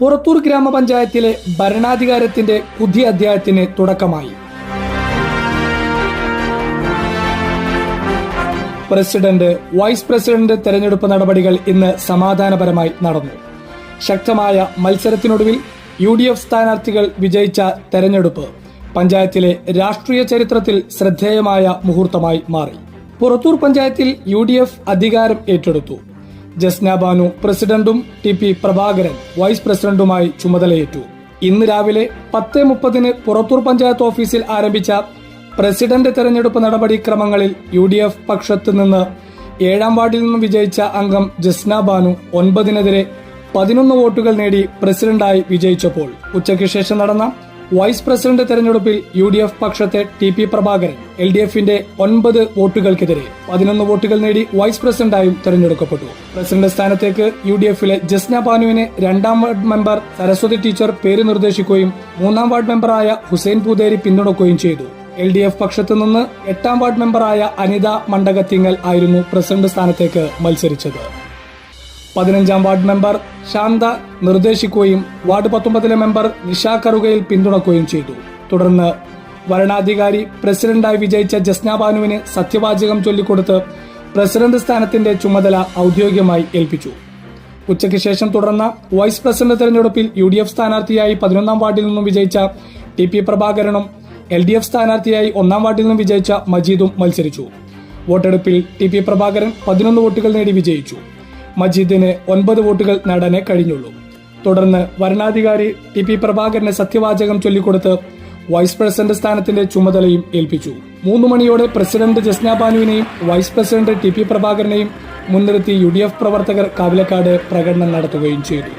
പുറത്തൂർ ഗ്രാമപഞ്ചായത്തിലെ ഭരണാധികാരത്തിന്റെ പുതിയ അധ്യായത്തിന് തുടക്കമായി. പ്രസിഡന്റ് വൈസ് പ്രസിഡന്റ് തെരഞ്ഞെടുപ്പ് നടപടികൾ ഇന്ന് സമാധാനപരമായി നടന്നു. ശക്തമായ മത്സരത്തിനൊടുവിൽ യു ഡി എഫ് സ്ഥാനാർത്ഥികൾ വിജയിച്ച തെരഞ്ഞെടുപ്പ് പഞ്ചായത്തിലെ രാഷ്ട്രീയ ചരിത്രത്തിൽ ശ്രദ്ധേയമായ മുഹൂർത്തമായി മാറി. പുറത്തൂർ പഞ്ചായത്തിൽ യു ഡി എഫ് അധികാരം ഏറ്റെടുത്തു. ജസ്ന ബാനു പ്രസിഡന്റും ടി പി പ്രഭാകരൻ വൈസ് പ്രസിഡന്റുമായി ചുമതലയേറ്റു. ഇന്ന് രാവിലെ പത്ത് മുപ്പതിന് പുറത്തൂർ പഞ്ചായത്ത് ഓഫീസിൽ ആരംഭിച്ച പ്രസിഡന്റ് തെരഞ്ഞെടുപ്പ് നടപടിക്രമങ്ങളിൽ യു ഡി എഫ് പക്ഷത്ത് നിന്ന് ഏഴാം വാർഡിൽ നിന്നും വിജയിച്ച അംഗം ജസ്ന ബാനു ഒൻപതിനെതിരെ പതിനൊന്ന് വോട്ടുകൾ നേടി പ്രസിഡന്റായി വിജയിച്ചപ്പോൾ ഉച്ചയ്ക്ക് ശേഷം നടന്ന വൈസ് പ്രസിഡന്റ് തെരഞ്ഞെടുപ്പിൽ U D F പക്ഷത്തെ T P Prabhakaran L D എഫിന്റെ ഒൻപത് വോട്ടുകൾക്കെതിരെ പതിനൊന്ന് വോട്ടുകൾ നേടി വൈസ് പ്രസിഡന്റായും തെരഞ്ഞെടുക്കപ്പെട്ടു. പ്രസിഡന്റ് സ്ഥാനത്തേക്ക് യു ഡി എഫിലെ ജസ്ന ബാനുവിനെ രണ്ടാം വാർഡ് മെമ്പർ സരസ്വതി ടീച്ചർ പേര് നിർദ്ദേശിക്കുകയും മൂന്നാം വാർഡ് മെമ്പറായ ഹുസൈൻ പൂതേരി പിന്തുണക്കുകയും ചെയ്തു. എൽ ഡി എഫ് പക്ഷത്തു നിന്ന് എട്ടാം വാർഡ് മെമ്പറായ അനിത മണ്ഡകത്തിങ്ങൽ ആയിരുന്നു പ്രസിഡന്റ് സ്ഥാനത്തേക്ക് മത്സരിച്ചത്. പതിനഞ്ചാം വാർഡ് മെമ്പർ ശാന്ത നിർദ്ദേശിക്കുകയും വാർഡ് പത്തൊമ്പതിലെ മെമ്പർ നിഷ കറുകയിൽ പിന്തുണക്കുകയും ചെയ്തു. തുടർന്ന് വരണാധികാരി പ്രസിഡന്റായി വിജയിച്ച ജസ്ന ബാനുവിന് സത്യവാചകം ചൊല്ലിക്കൊടുത്ത് പ്രസിഡന്റ് സ്ഥാനത്തിന്റെ ചുമതല ഔദ്യോഗികമായി ഏൽപ്പിച്ചു. ഉച്ചയ്ക്ക് ശേഷം തുടർന്ന വൈസ് പ്രസിഡന്റ് തെരഞ്ഞെടുപ്പിൽ യു ഡി എഫ് സ്ഥാനാർത്ഥിയായി പതിനൊന്നാം വാർഡിൽ നിന്നും വിജയിച്ച ടി പി പ്രഭാകരനും എൽ ഡി എഫ് സ്ഥാനാർത്ഥിയായി ഒന്നാം വാർഡിൽ നിന്നും വിജയിച്ച മജീദും മത്സരിച്ചു. വോട്ടെടുപ്പിൽ ടി പി പ്രഭാകരൻ പതിനൊന്ന് വോട്ടുകൾ നേടി വിജയിച്ചു. മജീദിന് ഒൻപത് വോട്ടുകൾ നേടാനേ കഴിഞ്ഞുള്ളൂ. തുടർന്ന് വരണാധികാരി ടി പി പ്രഭാകരന് സത്യവാചകം ചൊല്ലിക്കൊടുത്ത് വൈസ് പ്രസിഡന്റ് സ്ഥാനത്തിന്റെ ചുമതലയും ഏൽപ്പിച്ചു. മൂന്ന് മണിയോടെ പ്രസിഡന്റ് ജസ്ന ബാനുവിനെയും വൈസ് പ്രസിഡന്റ് ടി പി പ്രഭാകരനെയും മുൻനിർത്തി യു ഡി എഫ് പ്രവർത്തകർ കാവിലക്കാട് പ്രകടനം നടത്തുകയും ചെയ്തു.